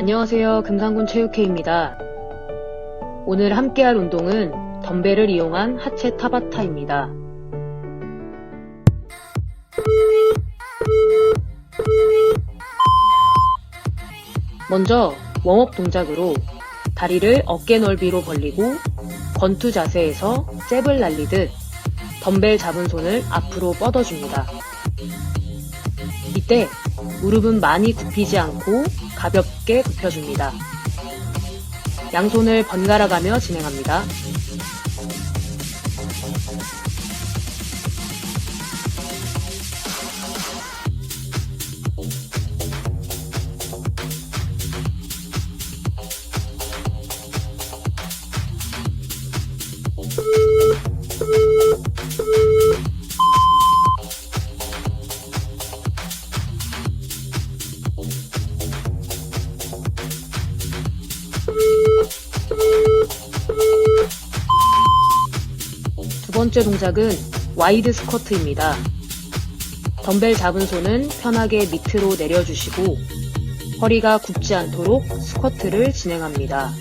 안녕하세요. 금산군 체육회입니다. 오늘 함께할 운동은 덤벨을 이용한 하체 타바타입니다. 먼저 웜업 동작으로 다리를 어깨 넓이로 벌리고 권투 자세에서 잽을 날리듯 덤벨 잡은 손을 앞으로 뻗어줍니다. 이때 무릎은 많이 굽히지 않고 가볍게 굽혀줍니다. 양손을 번갈아 가며 진행합니다. 번째 동작은 와이드 스쿼트입니다. 덤벨 잡은 손은 편하게 밑으로 내려주시고 허리가 굽지 않도록 스쿼트를 진행합니다.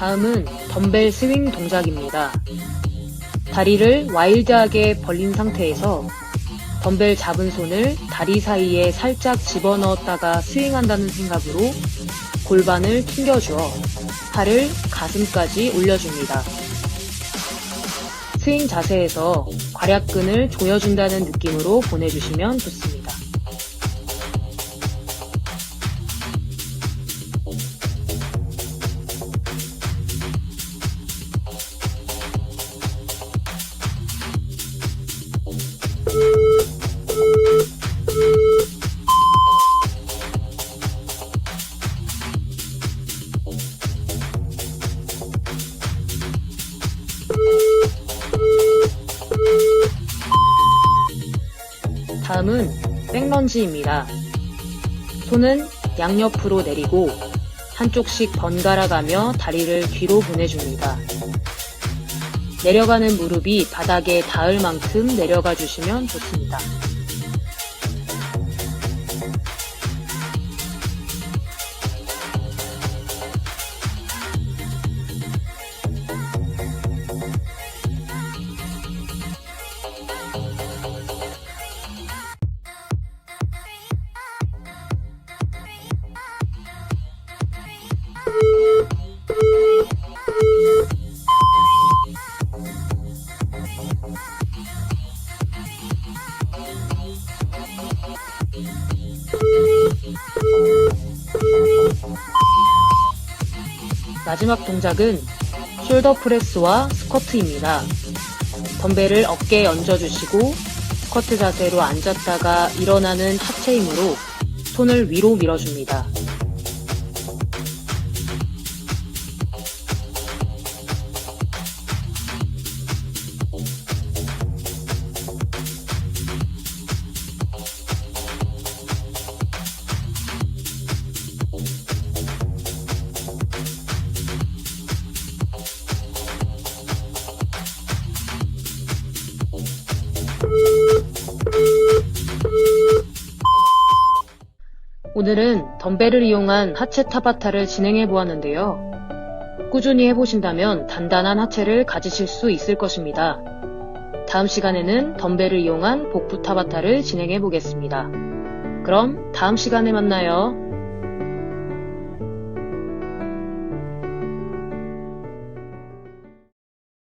다음은 덤벨 스윙 동작입니다. 다리를 와일드하게 벌린 상태에서 덤벨 잡은 손을 다리 사이에 살짝 집어넣었다가 스윙한다는 생각으로 골반을 튕겨주어 팔을 가슴까지 올려줍니다. 스윙 자세에서 괄약근을 조여준다는 느낌으로 보내주시면 좋습니다. 다음은 백런지입니다. 손은 양옆으로 내리고 한쪽씩 번갈아 가며 다리를 뒤로 보내줍니다. 내려가는 무릎이 바닥에 닿을 만큼 내려가 주시면 좋습니다. 마지막 동작은 숄더 프레스와 스쿼트입니다. 덤벨을 어깨에 얹어주시고 스쿼트 자세로 앉았다가 일어나는 하체 힘으로 손을 위로 밀어줍니다. 오늘은 덤벨을 이용한 하체 타바타를 진행해 보았는데요. 꾸준히 해보신다면 단단한 하체를 가지실 수 있을 것입니다. 다음 시간에는 덤벨을 이용한 복부 타바타를 진행해 보겠습니다. 그럼 다음 시간에 만나요.